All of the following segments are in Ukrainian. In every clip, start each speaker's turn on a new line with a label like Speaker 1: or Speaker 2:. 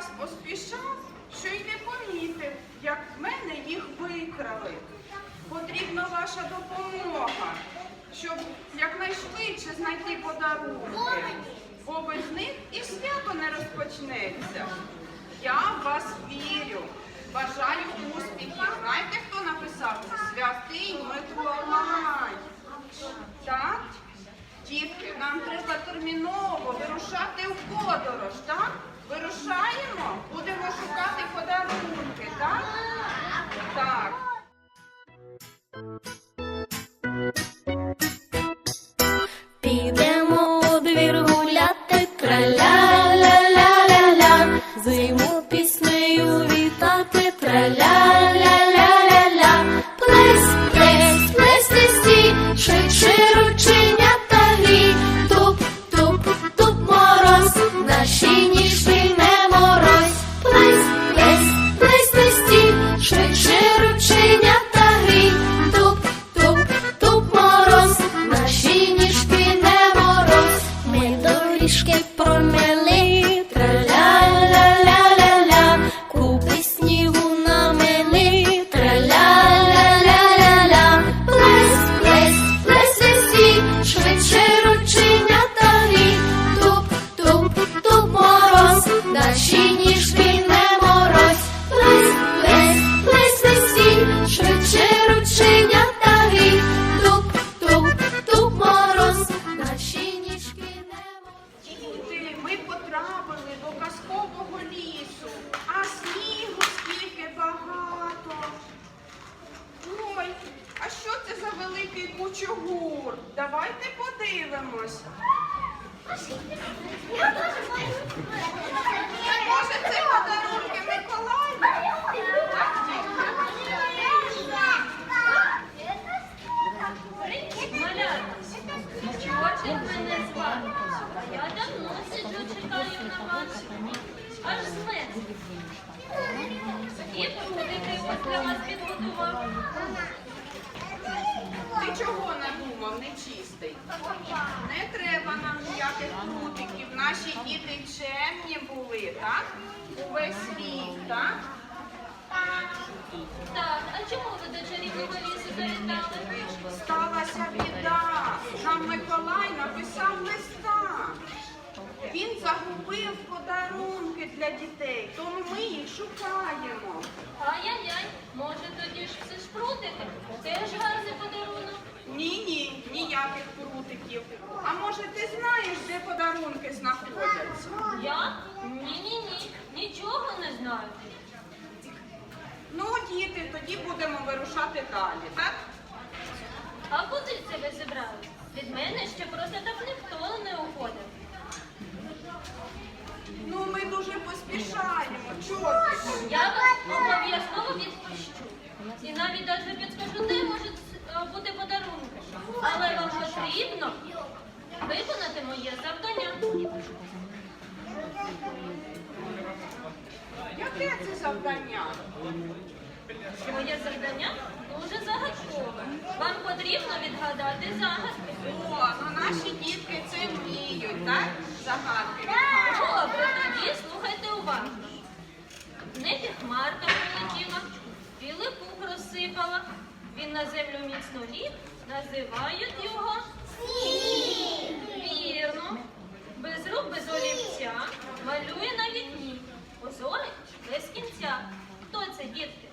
Speaker 1: сильно поспішав, що й не помітив, як в мене їх викрали. Потрібна ваша допомога, щоб якнайшвидше знайти подарунки, бо без них і свято не розпочнеться. Я в вас вірю. Бажаю успіхів. Знаєте, хто написав? Святий Миколай. Так? Дітки, нам треба терміново вирушати в подорож, так? Вирушаємо? Будемо шукати подарунки, так? Так. Потрапили до казкового лісу, а снігу скільки багато. Ой, а що це за великий кучугур? Давайте подивимось. Може, це подарунки Миколая? нечистий. Не треба нам ніяких крутиків. Наші діти чемні були, так? Увесь рік, так?
Speaker 2: Так, а чому ви до чарівного лісу завітали?
Speaker 1: Сталася біда. Нам Миколай написав листа. Він загубив подарунки для дітей, тому ми їх шукаємо.
Speaker 2: Ай-яй-яй, може тоді ж все спрутити? прутики? Теж гарний подарунок.
Speaker 1: Ні, ні, ніяких прутиків. А може ти знаєш, де подарунки знаходяться?
Speaker 2: Я? Ні-ні ні. Нічого не знаю.
Speaker 1: Ну, діти, тоді будемо вирушати далі, так?
Speaker 2: А куди це ви зібрали? Від мене ще просто так ніхто не уходив.
Speaker 1: Ну, ми дуже поспішаємо. Чого?
Speaker 2: Я вас обов'язково відпущу. І навіть навіть підскажу, де може Е, буде подарунки. Але вам потрібно виконати моє завдання.
Speaker 1: Яке це завдання?
Speaker 2: Моє завдання дуже загадкове. Вам потрібно відгадати загадку.
Speaker 1: О, ну наші дітки це вміють, так? Загадки.
Speaker 2: Добре, тоді слухайте уважно. В небі хмарка прилетіла, білий пух розсипала. Він на землю міцно ліг, називають його сніг. Вірно. Без рук, без олівця, малює на ніг. Позорить без кінця. Хто це, дітки?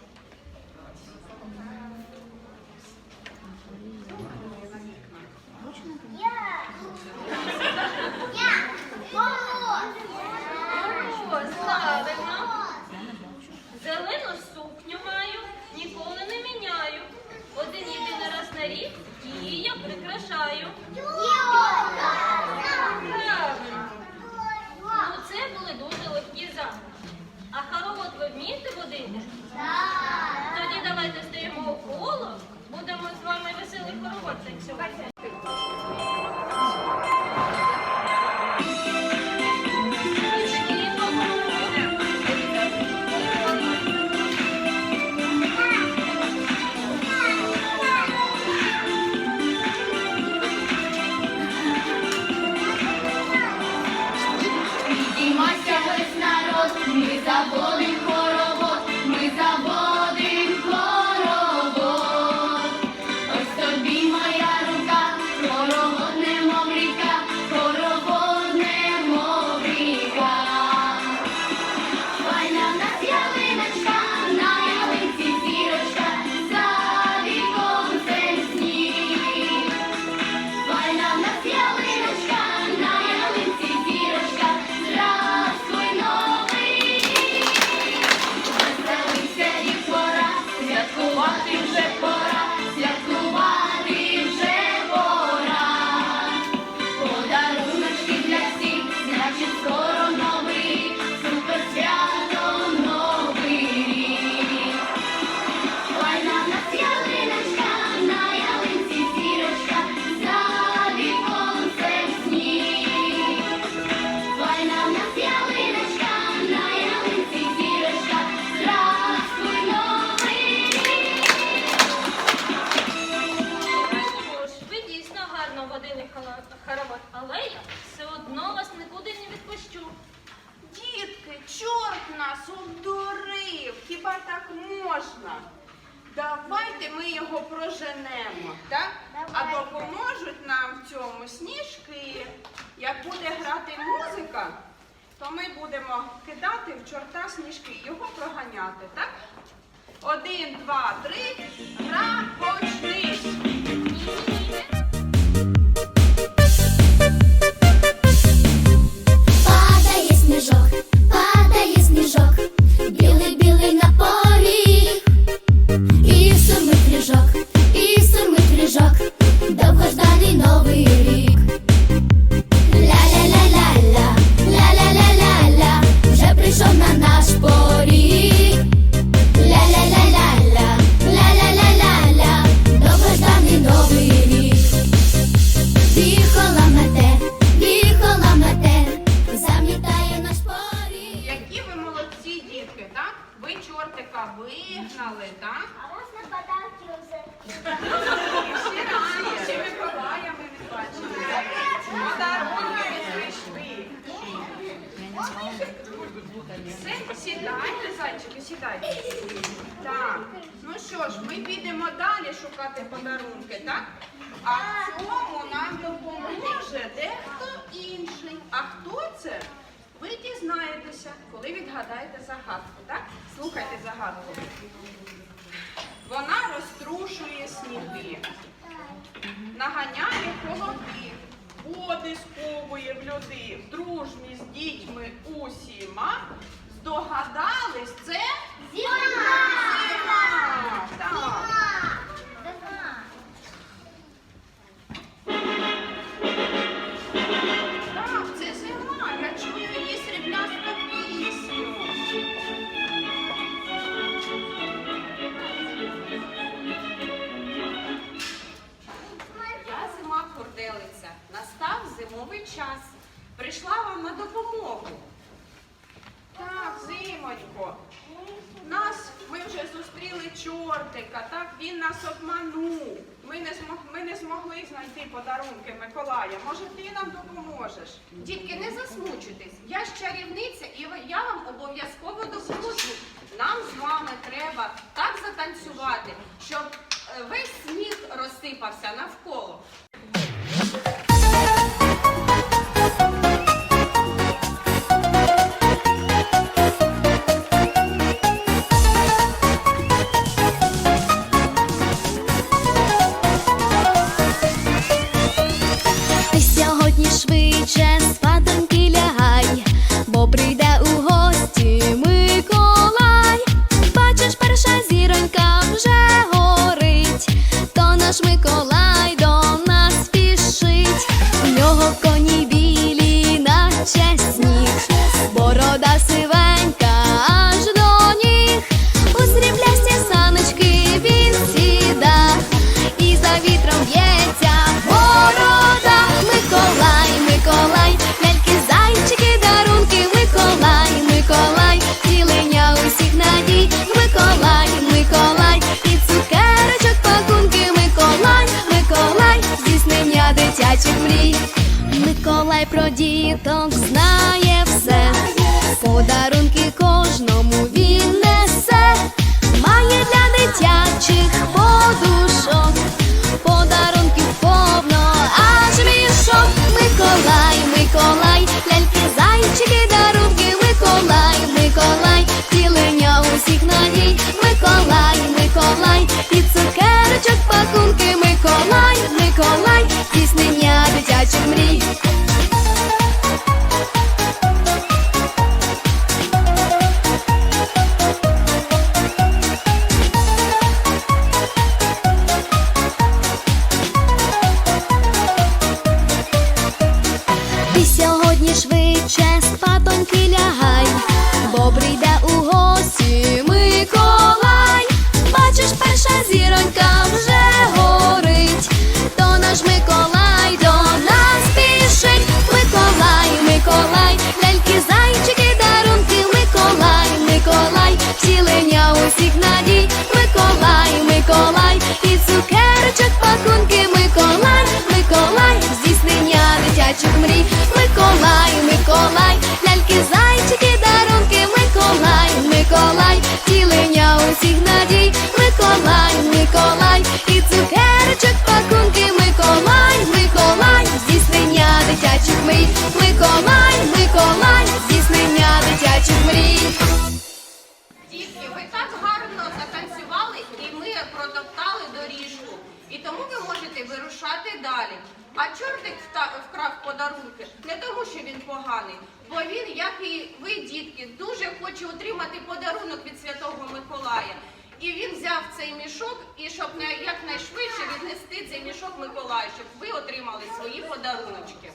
Speaker 1: Коли відгадаєте загадку, так? Слухайте загадку. Вона розтрушує сніги, наганяє холоди, води сковує в люди, в дружбі з дітьми усіма. Здогадались, це
Speaker 3: Зима!
Speaker 1: Нас ми вже зустріли чортика, так він нас обманув. Ми не змог, ми не змогли знайти подарунки Миколая. Може, ти нам допоможеш?
Speaker 4: Дітки, не засмучуйтесь. Я ж чарівниця і я вам обов'язково допоможу. Нам з вами треба так затанцювати, щоб е, весь сніг розсипався навколо.
Speaker 3: Миколай про діток знає все, подарунки кожному дитячих мрій, Миколай, Миколай, ляльки, зайчики, дарунки, Миколай, Миколай, втілення усіх надій, Миколай, Миколай, і цукерочок пакунки, Миколай, Миколай, здійснення дитячих мрій, Миколай, Миколай, здійснення дитячих мрій.
Speaker 4: Дітки, ви так гарно затанцювали і ми протоптали доріжку. І тому ви можете вирушати далі. А чортик вкрав подарунки не тому, що він поганий, бо він, як і ви, дітки, дуже хоче отримати подарунок від Святого Миколая. І він взяв цей мішок і щоб на- якнайшвидше віднести цей мішок Миколаю, щоб ви отримали свої подаруночки.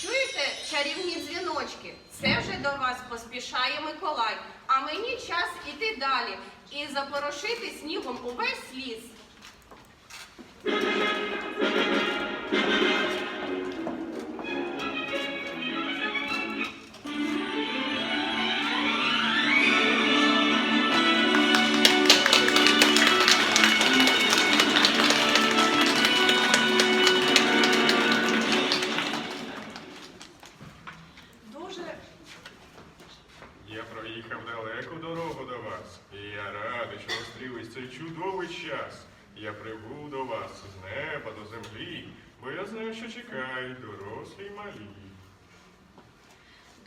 Speaker 4: Чуєте чарівні дзвіночки? Це вже до вас поспішає Миколай. А мені час іти далі і запорошити снігом увесь ліс.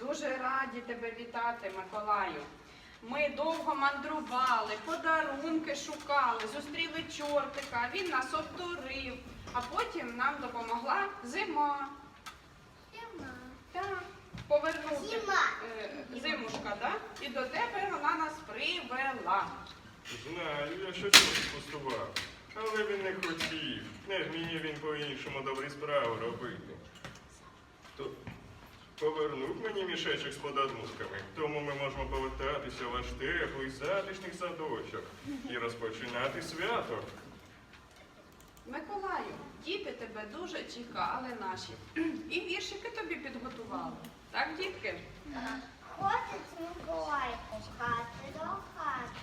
Speaker 1: Дуже раді тебе вітати, Миколаю. Ми довго мандрували, подарунки шукали, зустріли чортика, він нас обдурив, а потім нам допомогла зима. Так, повернути
Speaker 5: Зима.
Speaker 1: е, зимушка, да? і до тебе вона нас привела.
Speaker 6: Знаю, я що чогось пустував, але він не хотів. Не вміє він по-іншому добрі справи робити. То повернув мені мішечок з подарунками, тому ми можемо повертатися в ваш теплий затишний садочок і розпочинати свято.
Speaker 1: Миколаю, діти тебе дуже чекали наші. І віршики тобі підготували. Так, дітки?
Speaker 5: Ходить Миколайко з хати до хати.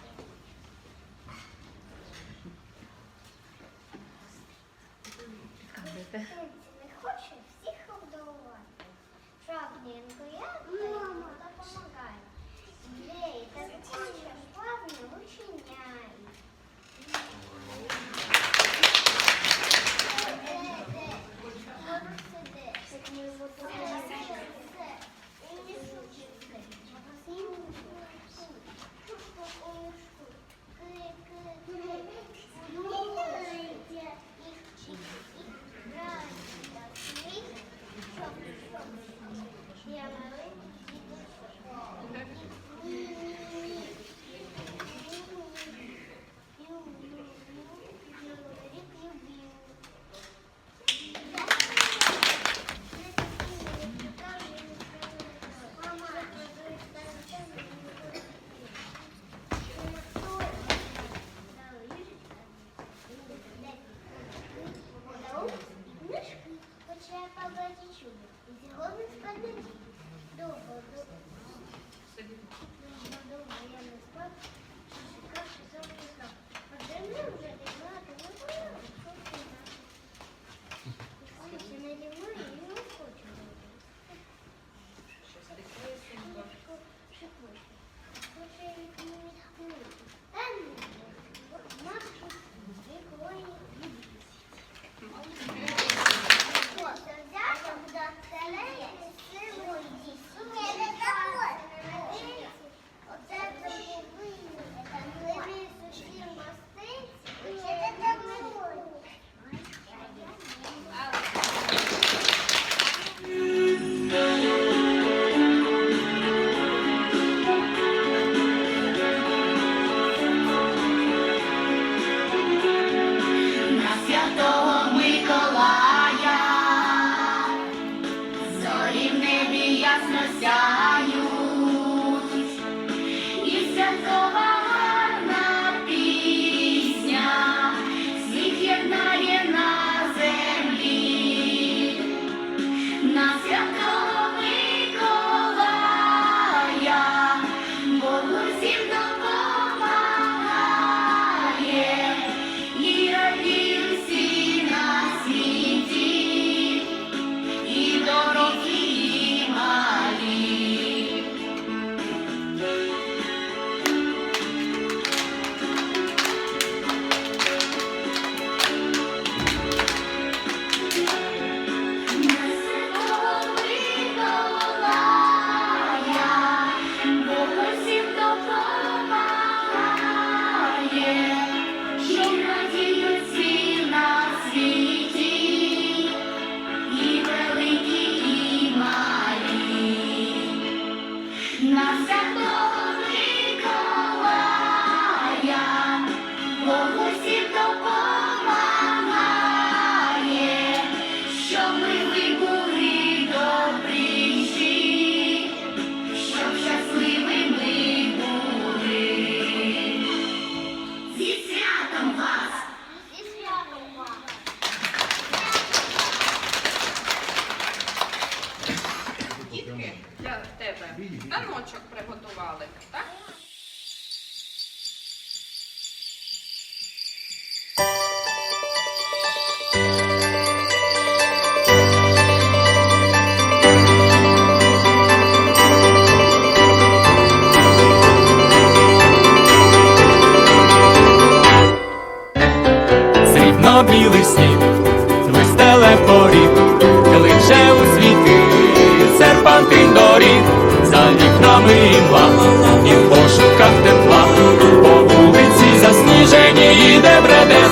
Speaker 5: Принці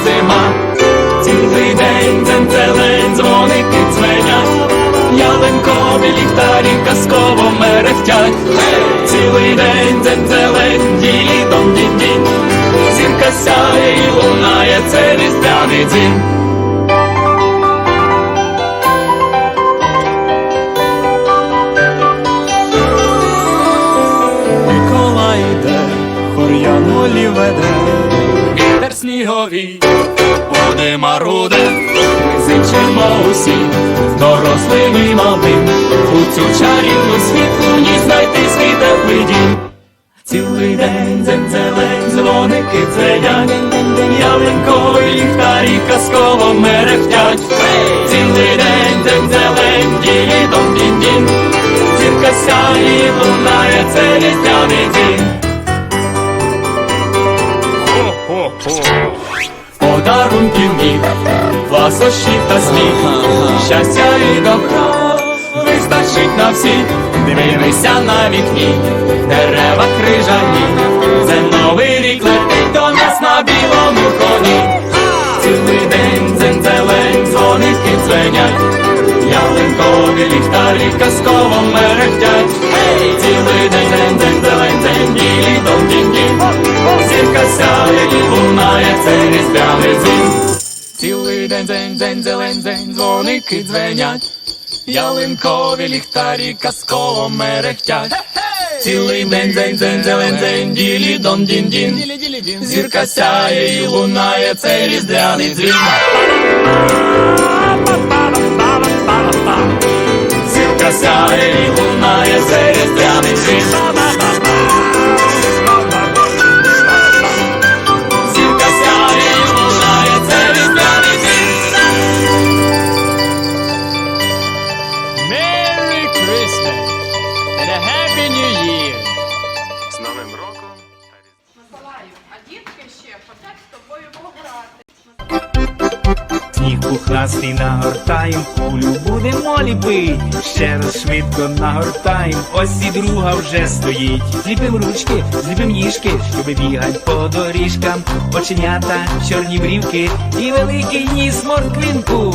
Speaker 7: зима. Цілий день дзензелень, дзвоники дзвенять, ялинкові ліхтарі казково мерехтять. Цілий день дзензелень, ділі-дом дінь-дінь, зірка сяє і лунає, це різдвяний дзвін. Микола йде, сніговий, води маруде, ми зичимо усі, дорослим і малим, у цю чарівну світлу ні знайти свій теплий дім. Цілий день дзензелень, дзвоники дзвенять, ялинкові ліхтарі казково мерехтять. Цілий день дзензелень, ділі-дом дінь-дінь, зірка сяє лунає, це різдвяний день. Подарунків ласощів та сміх, щастя і добра, вистачить на всіх, дивися на вікні, дерева крижані, це новий рік летить до нас на білому коні. Цілий день дзензелень, дзвоники дзвенять, ялинкові ліхтарі казково мерехтять. Цілий день день дзензелень, день ділі дом дінь Зірка сяє і лунає, це різдвяний дзвін. Цілий день день день зелень день дзвоники дзвенять, ялинкові ліхтарі казково мерехтять. Цілий день день день зелень день ділі дон дін дін Зірка сяє і лунає, це різдвяний дзвін. Зірка сяє і лунає, це різдвяний дзвін.
Speaker 8: Пухнастий нагортаєм, кулю будемо ліпить. Ще раз швидко нагортаєм, ось і друга вже стоїть. Зліпим ручки, зліпим ніжки, щоби бігать по доріжкам. Оченята, чорні брівки і великий ніс морквинку.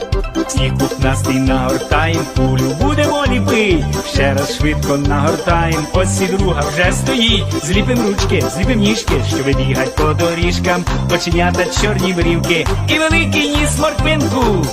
Speaker 8: Сніг пухнастий нагортаєм, пулю будемо ліпить. Ще раз швидко нагортаєм, ось і друга вже стоїть. Зліпим ручки, зліпим ніжки, щоб бігать по доріжкам. Оченята, чорні брівки і великий ніс морквинку.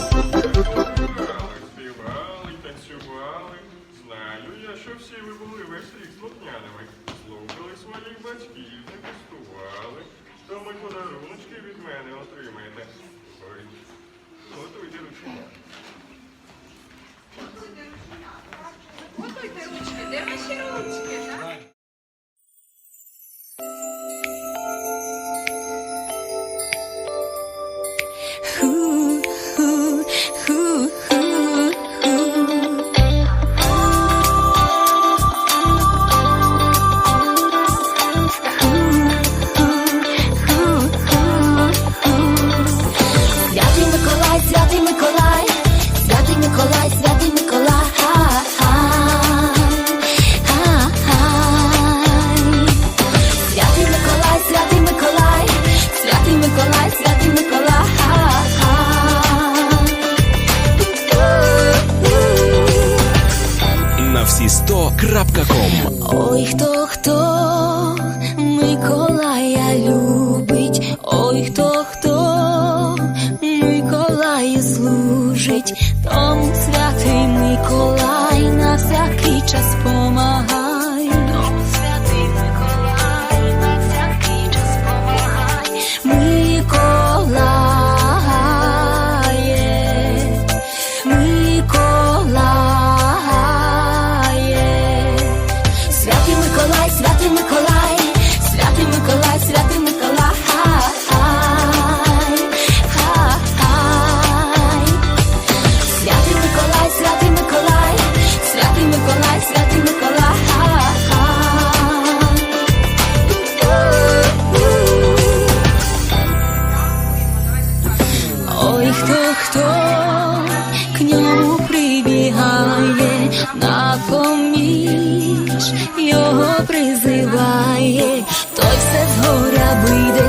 Speaker 6: Служить, тому
Speaker 3: співає,
Speaker 9: на
Speaker 3: коміч його призиває, той все згоря горя вийде.